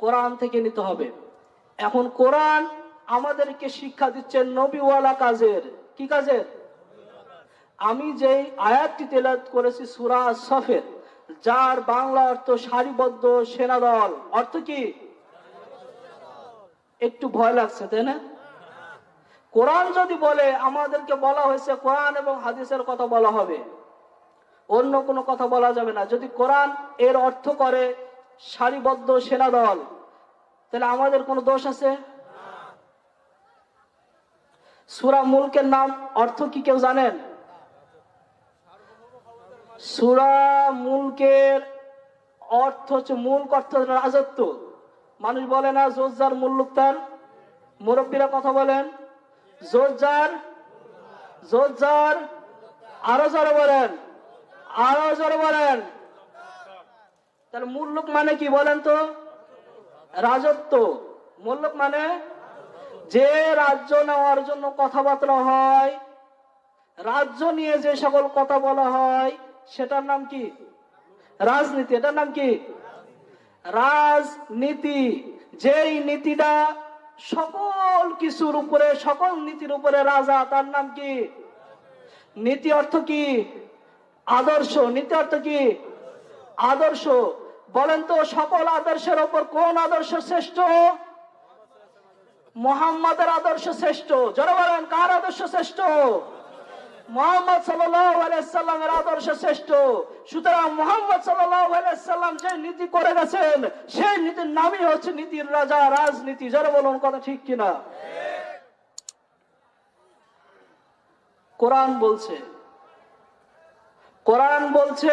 কোরআন থেকে নিতে হবে। এখন কোরআন আমাদেরকে শিক্ষা দিচ্ছে নবীওয়ালা কাজের। কি কাজের? আমি যেই আয়াতটি তেলাত করেছি সুরা সফের, যার বাংলা অর্থ সারিবদ্ধ সেনাদল অর্থ কি? একটু ভয় লাগছে, তাই না? কোরআন যদি বলে, আমাদেরকে বলা হয়েছে কোরআন এবং হাদিসের কথা বলা হবে। অন্য কোনো কথা বলা যাবে না। যদি কোরআন এর অর্থ করে সারিবদ্ধ সেনাদল। তাহলে আমাদের কোনো দোষ আছে? সুরা মুলকের নাম অর্থ কি কেউ জানেন? সুরা মুলকের অর্থ হচ্ছে মূল অর্থ রাজত্ব। মানুষ বলে না, জোরজার মুল্লুক তার। মুরব্বীরা কথা বলেন, জোরজার জোরজার, আরও জোরে বলেন, আরও জোরে বলেন। তাহলে মুল্লুক মানে কি বলেন তো? রাজত্ব। মুল্লুক মানে যে রাজ্য নেওয়ার জন্য কথাবার্তা হয়, রাজ্য নিয়ে যে সকল কথা বলা হয়, সেটার নাম কি? রাজনীতি। এটার নাম কি? রাজনীতি। যেই নীতিটা সকল কিছুর উপরে, সকল নীতির উপরে রাজা, তার নাম কি? নীতি অর্থ কি? আদর্শ। নীতি অর্থ কি? আদর্শ। বলেন তো, সকল আদর্শের ওপর কোন আদর্শ শ্রেষ্ঠ? মোহাম্মদের আদর্শ শ্রেষ্ঠ। যারা বলেন, কার আদর্শ শ্রেষ্ঠ? মোহাম্মদ সাল্লামের আদর্শ শ্রেষ্ঠ। সুতরাং মোহাম্মদ সাল্লাম যে নীতি করে গেছেন, সেই নীতির নামই হচ্ছে নীতির রাজা, রাজনীতি। যারা বলুন, কথা ঠিক কিনা? কোরআন বলছে কোরআন বলছে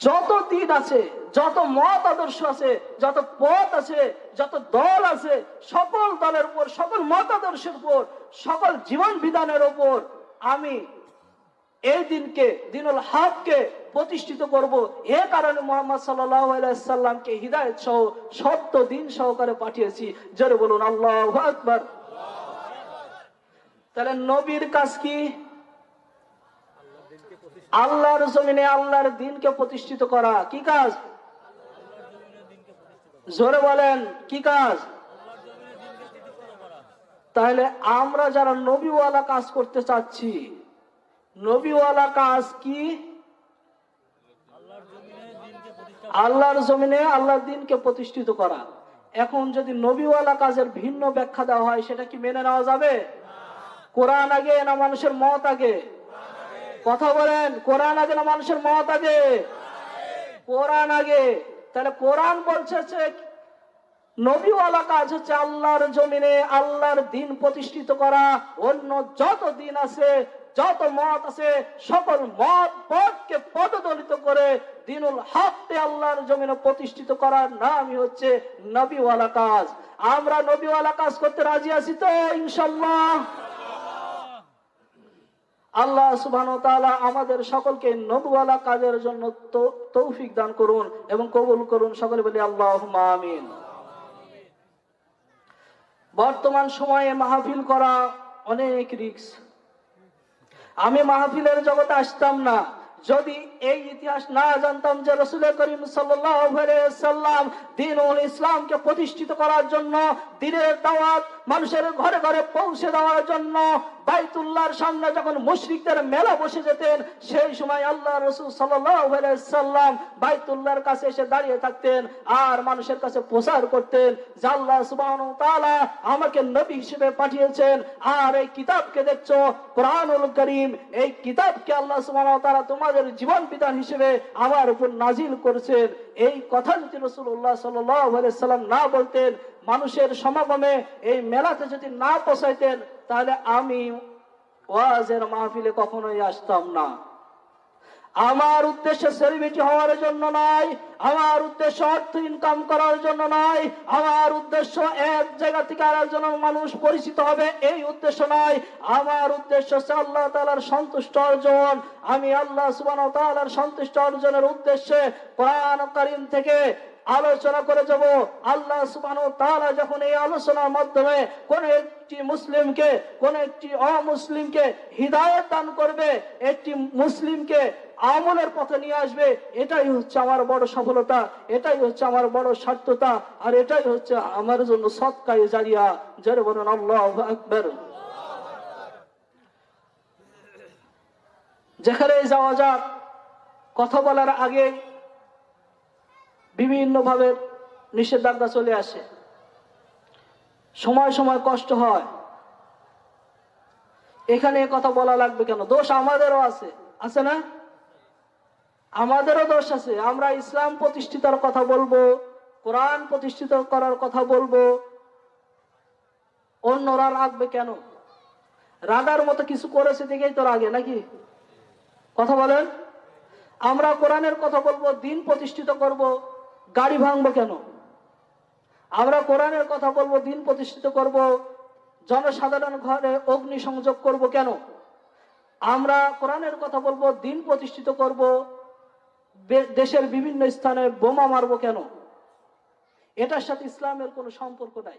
যত দিন আছে, যত মত আদর্শ আছে, যত পথ আছে, যত দল আছে, সকল দলের উপর, সকল মত আদর্শের উপর, সকল জীবন বিধানের উপর আমি এই দিনকে, দিনুল হককে প্রতিষ্ঠিত করব। এ কারণে মোহাম্মদ সাল্লামকে হৃদায়ত সহ সত্য দিন সহকারে পাঠিয়েছি। জোরে বলুন, আল্লাহ আকবর। তাহলে নবীর কাজ কি? আল্লাহর জমিনে আল্লাহর দিনকে প্রতিষ্ঠিত করা, কি কাজ? জোরে বলেন, কি কাজ? তাহলে আমরা যারা নবীওয়ালা কাজ করতে চাচ্ছি, নবীওয়ালা কাজ কি? আল্লাহর জমিনে আল্লাহর দিনকে প্রতিষ্ঠিত করা। এখন যদি নবীওয়ালা কাজের ভিন্ন ব্যাখ্যা দেওয়া হয়, সেটা কি মেনে নেওয়া যাবে? কোরআন আগে না মানুষের মত আগে? কথা বলেন, কোরআন আগে না মানুষের মত আগে? কোরআন আগে। তাহলে কোরআন বলছে যে, নবীওয়ালা কাজ হচ্ছে আল্লাহর জমিনে আল্লাহর দিন প্রতিষ্ঠিত করা। অন্য যত দিন আছে, যত মত আছে, সকল মত পদদলিত করে দিনুল হকতে আল্লাহর জমিনে প্রতিষ্ঠিত করার নামই হচ্ছে নবীওয়ালা কাজ। আমরা নবীওয়ালা কাজ করতে রাজি আছি তো, ইনশাল্লাহ? আল্লাহ সুবহান আমাদের সকলকে নবওয়ালা কাজের জন্য তৌফিক দান করুন এবং কবুল করুন। সকলে বলি আল্লাহ আমিন। বর্তমান সময়ে মাহফিল করা অনেক রিক্স আমি মাহফিলের জগতে আসতাম না। যদি এই ইতিহাস না জানতাম যে রসুল করিম সাল্লাম দিন ইসলামকে প্রতিষ্ঠিত করার জন্য, দিনের দাওয়াত মানুষের ঘরে ঘরে পৌঁছে দেওয়ার জন্য, বাইতুল্লাহর সামনে যখন মুশরিকদের মেলা বসে যেতেন, সেই সময় আল্লাহ রসুল সাল্লাম বাইতুল্লাহর কাছে এসে দাঁড়িয়ে থাকতেন আর মানুষের কাছে প্রচার করতেন যে আল্লাহ সুবাহ আমাকে নবী হিসেবে পাঠিয়েছেন। আর এই কিতাবকে দেখছ, কোরআনুল করিম, এই কিতাবকে আল্লাহ সুবাহ তারা তোমাদের জীবন বিধান হিসেবে আমার উপর নাজিল করেছেন। এই কথা যদি রসুল্লাহ সাল্লাম না বলতেন, মানুষের সমাগমে এই মেলাতে যদি না পৌঁছাইতেন, তাহলে আমি ওয়াজের মাহফিলে কখনোই আসতাম না। আমার উদ্দেশ্য সেলিব্রিটি হওয়ার জন্য নয়, আমার উদ্দেশ্য অর্থ ইনকাম করার জন্য নয়, আমার উদ্দেশ্য এক জায়গা থেকে আর একজন মানুষ পরিচিত হবে, এই উদ্দেশ্য নয়। আমার উদ্দেশ্য হচ্ছে আল্লাহ তালার সন্তুষ্ট অর্জন। আমি আল্লাহ সুবান তালার সন্তুষ্ট অর্জনের উদ্দেশ্যে কোরআন কারিম থেকে আলোচনা করে যাব। আল্লাহ সুবাহ তাআলা যখন এই আলোচনার মাধ্যমে কোন একটি মুসলিমকে, কোন একটি অমুসলিমকে হৃদায়ত দান করবে, একটি মুসলিমকে আমলের পথে নিয়ে আসবে, এটাই হচ্ছে আমার বড় সফলতা, এটাই হচ্ছে আমার বড় সার্থতা, আর এটাই হচ্ছে আমার জন্য সৎকায় জারিয়া। যারে বলেন, আল্লাহ আকবর। যেখানে যাওয়া যাক, কথা বলার আগে বিভিন্ন ভাবে নিষেধাজ্ঞা চলে আসে। সময় সময় কষ্ট হয়। এখানে কথা বলা লাগবে কেন? দোষ আমাদেরও আছে। আছে না? আমাদেরও দোষ আছে। আমরা ইসলাম প্রতিষ্ঠিতার কথা বলব, কোরআন প্রতিষ্ঠিত করার কথা বলব। অন্যরা রাখবে কেন? রাগার মতো কিছু করেছে দেখেই তো রাগে, নাকি? কথা বলেন। আমরা কোরআনের কথা বলব, দিন প্রতিষ্ঠিত করব, গাড়ি ভাঙবো কেন? আমরা কোরআনের কথা বলব, দিন প্রতিষ্ঠিত করব, জনসাধারণ ঘরে অগ্নি সংযোগ করব কেন? আমরা কোরআনের কথা বলব, দিন প্রতিষ্ঠিত করব দেশের বিভিন্ন স্থানে বোমা মারবো কেন? এটার সাথে ইসলামের কোনো সম্পর্ক নাই।